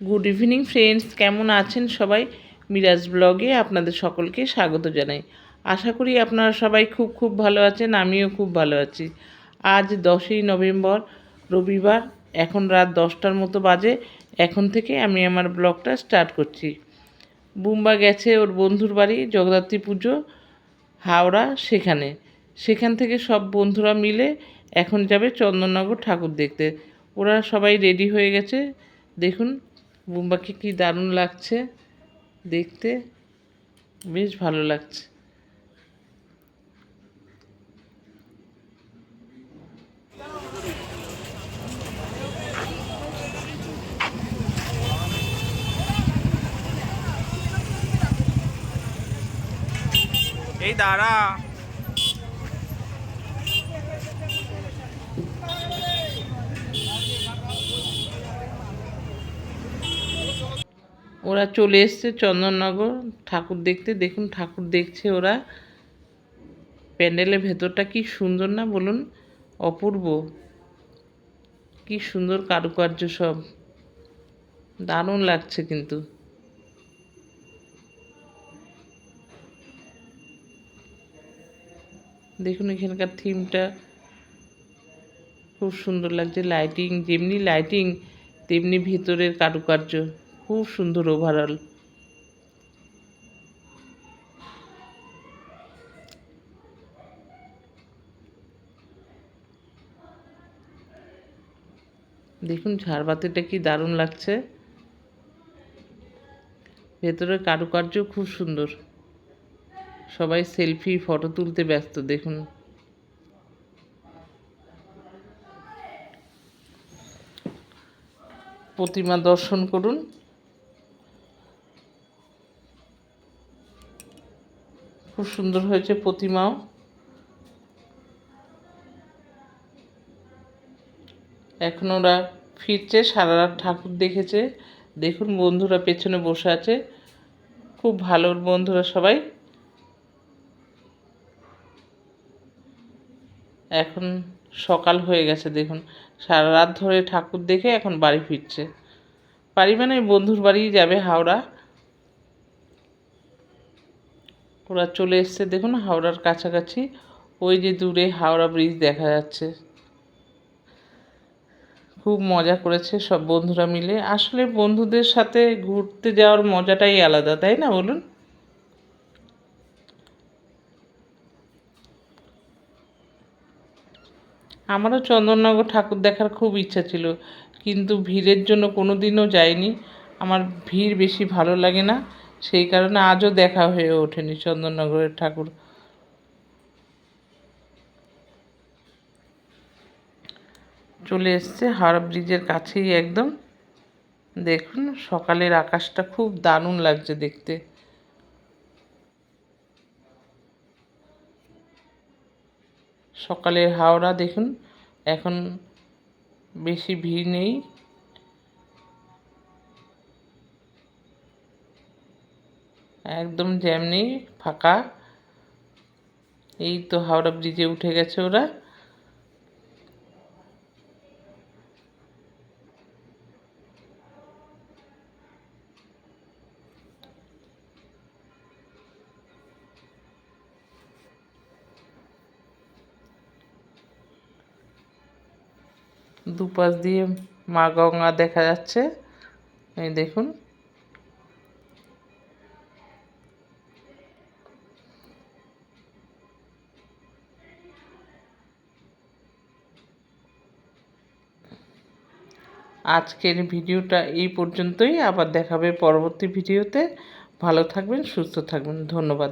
Good evening friends কেমন আছেন সবাই? মিরাজ ব্লগে আপনাদের সকলকে স্বাগত জানাই। আশা করি আপনারা সবাই খুব খুব ভালো আছেন, আমিও খুব ভালো আছি। আজ দশই নভেম্বর, রবিবার, এখন রাত দশটার মতো বাজে। এখন থেকে আমি আমার ব্লগটা স্টার্ট করছি। বুম্বা গেছে ওর বন্ধুর বাড়ি, জগদ্ধাত্রী পুজো, হাওড়া সেখানে। সেখান থেকে সব বন্ধুরা মিলে এখন যাবে চন্দননগর ঠাকুর দেখতে। ওরা সবাই রেডি হয়ে গেছে। দেখুন বুম্বাকে কি দারুণ লাগছে দেখতে? বেশ ভালো লাগছে। এই দাঁড়া। ওরা চলে এসছে চন্দননগর, ঠাকুর দেখতে। দেখুন, ঠাকুর দেখছে ওরা। প্যান্ডেলের ভেতরটা কি সুন্দর না বলুন? অপূর্ব। কি সুন্দর কারুকার্য সব। দারুণ লাগছে কিন্তু। দেখুন এখানকার থিমটা। খুব সুন্দর লাগছে। লাইটিং, যেমনি লাইটিং, তেমনি ভিতরের কারুকার্য। খুব সুন্দর ওভারঅল দেখুন, ঝাড়বাতিটা কি দারুণ লাগছে। ভেতরের কারুকার্য খুব সুন্দর। সবাই সেলফি ফটো তুলতে ব্যস্ত, দেখুন। প্রতিমা দর্শন করুন। খুব সুন্দর হয়েছে প্রতিমাও। এখন ওরা ফিরছে, সারা রাত ঠাকুর দেখেছে। দেখুন বন্ধুরা পেছনে বসে আছে। খুব ভালো বন্ধুরা সবাই। এখন সকাল হয়ে গেছে, দেখুন। সারা রাত ধরে ঠাকুর দেখে এখন বাড়ি ফিরছে। বাড়ি মানে বন্ধুর বাড়ি যাবে হাওড়া। ওরা চলে এসছে। দেখুন হাওড়ার কাছাকাছি। ওই যে দূরে হাওড়া ব্রিজ দেখা যাচ্ছে। খুব মজা করেছে সব বন্ধুরা মিলে। আসলে বন্ধুদের সাথে ঘুরতে যাওয়ার মজাটাই আলাদা, তাই না বলুন? আমারও চন্দননগর ঠাকুর দেখার খুব ইচ্ছা ছিল, কিন্তু ভিড়ের জন্য কোনো দিনও যাইনি। আমার ভিড় বেশি ভালো লাগে না। সেই কারণে আজও দেখা হয়ে ওঠেনি চন্দননগরের ঠাকুর। চলে এসছে হাওড়া ব্রিজের কাছেই একদম। দেখুন, সকালের আকাশটা খুব দারুণ লাগছে দেখতে। সকালের হাওড়া দেখুন, এখন বেশি ভিড় নেই। একদম জ্যাম নেই ফাঁকা। এই তো হাওড়া ব্রিজে উঠে গেছে ওরা। দুপাশ দিয়ে মা গঙ্গা দেখা যাচ্ছে। এই দেখুন। আজকের ভিডিওটা এই পর্যন্তই। আবার দেখাবে পরবর্তী ভিডিওতে। ভালো থাকবেন সুস্থ থাকবেন। ধন্যবাদ।